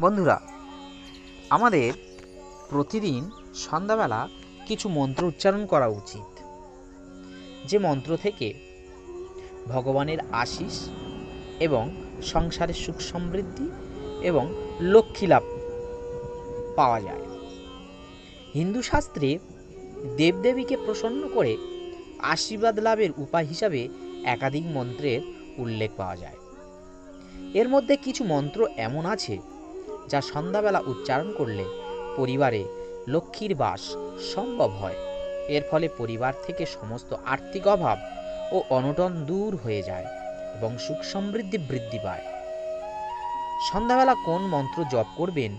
বন্ধুরা, আমাদের প্রতিদিন সন্ধ্যাবেলা কিছু মন্ত্র উচ্চারণ করা উচিত। যে মন্ত্র থেকে ভগবানের আশিস এবং সংসারের সুখ সমৃদ্ধি এবং লক্ষ্মী লাভ পাওয়া যায়। হিন্দু শাস্ত্রে দেবদেবীকে প্রসন্ন করে আশীর্বাদ লাভের উপায় হিসাবে একাধিক মন্ত্রের উল্লেখ পাওয়া যায়। এর মধ্যে কিছু মন্ত্র এমন আছে যা সন্ধ্যাবেলা উচ্চারণ করলে পরিবারে লক্ষ্মীর বাস সম্ভব হয়। এর ফলে পরিবার থেকে সমস্ত আর্থিক অভাব ও অনটন দূর হয়ে যায় এবং সুখ সমৃদ্ধি বৃদ্ধি পায়। সন্ধ্যাবেলা কোন মন্ত্র জপ করবেন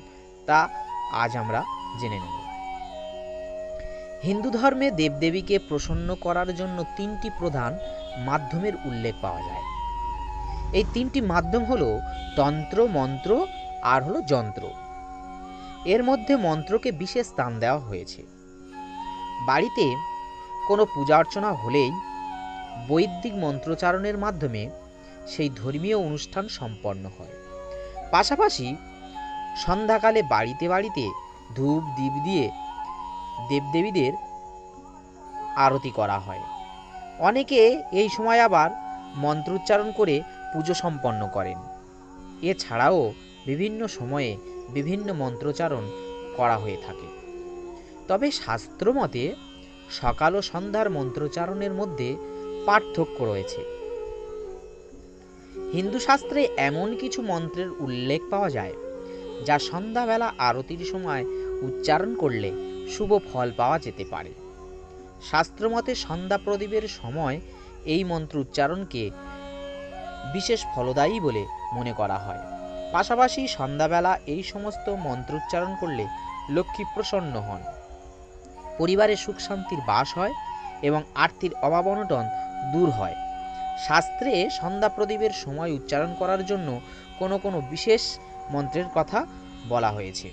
তা আজ আমরা জেনে নেব। হিন্দু ধর্মে দেবদেবীকে প্রসন্ন করার জন্য তিনটি প্রধান মাধ্যমের উল্লেখ পাওয়া যায়। এই তিনটি মাধ্যম হলো তন্ত্র, মন্ত্র আর হলো যন্ত্র। এর মধ্যে মন্ত্রকে বিশেষ স্থান দেওয়া হয়েছে। বাড়িতে কোনো পূজা অর্চনা হলেই বৈদিক মন্ত্রোচ্চারণের মাধ্যমে সেই ধর্মীয় অনুষ্ঠান সম্পন্ন হয়। পাশাপাশি সন্ধ্যাকালে বাড়িতে বাড়িতে ধূপ দ্বীপ দিয়ে দেবদেবীদের আরতি করা হয়। অনেকে এই সময় আবার মন্ত্রোচ্চারণ করে পুজো সম্পন্ন করেন। এছাড়াও বিভিন্ন সময়ে বিভিন্ন মন্ত্রোচ্চারণ করা হয়ে থাকে। তবে শাস্ত্রমতে সকাল ও সন্ধ্যার মন্ত্রোচ্চারণের মধ্যে পার্থক্য রয়েছে। হিন্দু শাস্ত্রে এমন কিছু মন্ত্রের উল্লেখ পাওয়া যায়, যা সন্ধ্যাবেলা আরতির সময় উচ্চারণ করলে শুভ ফল পাওয়া যেতে পারে। শাস্ত্রমতে সন্ধ্যা প্রদীপের সময় এই মন্ত্র উচ্চারণকে বিশেষ ফলদায়ী বলে মনে করা হয়। পাশাপাশি সন্ধ্যাবেলা এই সমস্ত মন্ত্র উচ্চারণ করলে লক্ষ্মী প্রসন্ন হন। পরিবারে সুখ শান্তির বাস হয় এবং আর্থিক অভাব অনটন দূর হয়। শাস্ত্রে সন্ধ্যা প্রদীপের সময় উচ্চারণ করার জন্য কোনো কোনো বিশেষ মন্ত্রের কথা বলা হয়েছে।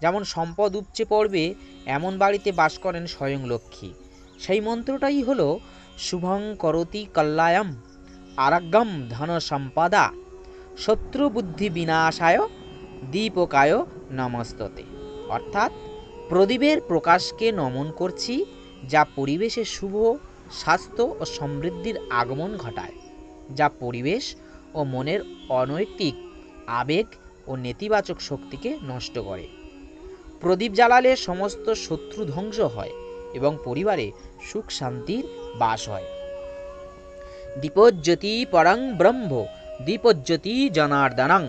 যেমন সম্পদ উপচে পড়বে, এমন বাড়িতে বাস করেন স্বয়ং লক্ষ্মী। সেই মন্ত্রটাই হলো, শুভং করতি কল্যায়ম। আরাগ্যম ধন সম্পদা শত্রু বুদ্ধি বিনাশায় দীপকায় নমস্ততে। অর্থাৎ প্রদীপের প্রকাশকে নমন করছি, যা পরিবেশে শুভ, স্বাস্থ্য ও সমৃদ্ধির আগমন ঘটায়, যা পরিবেশ ও মনের অনৈতিক আবেগ ও নেতিবাচক শক্তিকে নষ্ট করে। প্রদীপ জ্বালালে সমস্ত শত্রু ধ্বংস হয় এবং পরিবারে সুখ শান্তির বাস হয়। দীপজ্যোতি পরং ব্রহ্ম, দীপজ্যোতি জনার্দনং।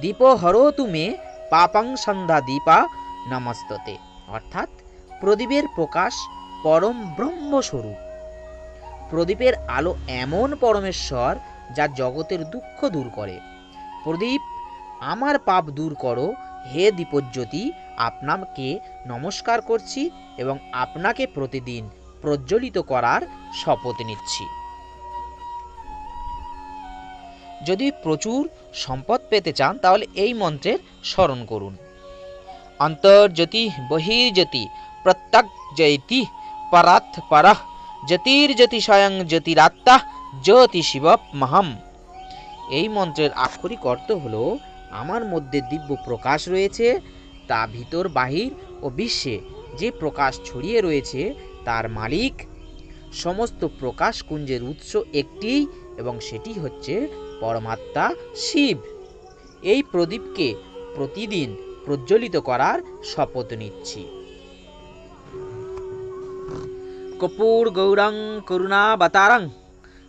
দীপ হরতু মে পাপং সন্ধ্যা দীপা, নমস্ততে। অর্থাৎ প্রদীপের প্রকাশ পরম ব্রহ্মস্বরূপ। প্রদীপের আলো এমন পরমেশ্বর যা জগতের দুঃখ দূর করে। প্রদীপ, আমার পাপ দূর করো, হে দীপজ্যোতি আপনাকে নমস্কার করছি এবং আপনাকে প্রতিদিন প্রজ্বলিত করার শপথ নিচ্ছি। যদি প্রচুর সম্পদ পেতে চান, তাহলে এই মন্ত্রের স্মরণ করুন। অন্তর্জ্যোতি বহির্জ্যোতি প্রত্যক জয়তি পরাথ পরঃ জ্যোতির্জ্যোতি স্বয়ং জ্যোতিরাত্মা জ্যোতি শিব মহম। এই মন্ত্রের আক্ষরিক অর্থ হল, আমার মধ্যে দিব্য প্রকাশ রয়েছে, তা ভিতর, বাহির ও বিশ্বে। যে প্রকাশ ছড়িয়ে রয়েছে, তার মালিক। সমস্ত প্রকাশ কুঞ্জের উৎস একটি এবং সেটি হচ্ছে পরমাত্মা শিব। এই প্রদীপকে প্রতিদিন প্রজ্বলিত করার শপথ নিচ্ছি। কপুর গৌরং করুণাবতারং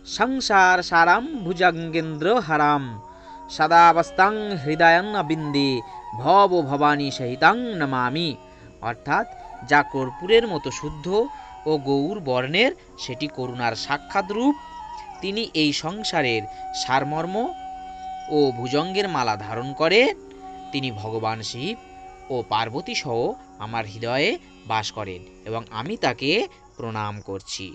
সংসার সারাম ভুজঙ্গেন্দ্র হারাম সদাবস্তাং হৃদয়ং বিন্দে ভব ভবানী সহিতাং নমামি। অর্থাৎ যা কর্পূরের মতো শুদ্ধ ও গৌর বর্ণের, সেটি করুণার সাক্ষাৎ রূপ তিনি এই সংসারের সারমর্ম ও ভুজঙ্গের মালা ধারণ করে তিনি ভগবান শিব ও পার্বতী সহ আমার হৃদয়ে বাস করেন এবং আমি তাকে প্রণাম করছি।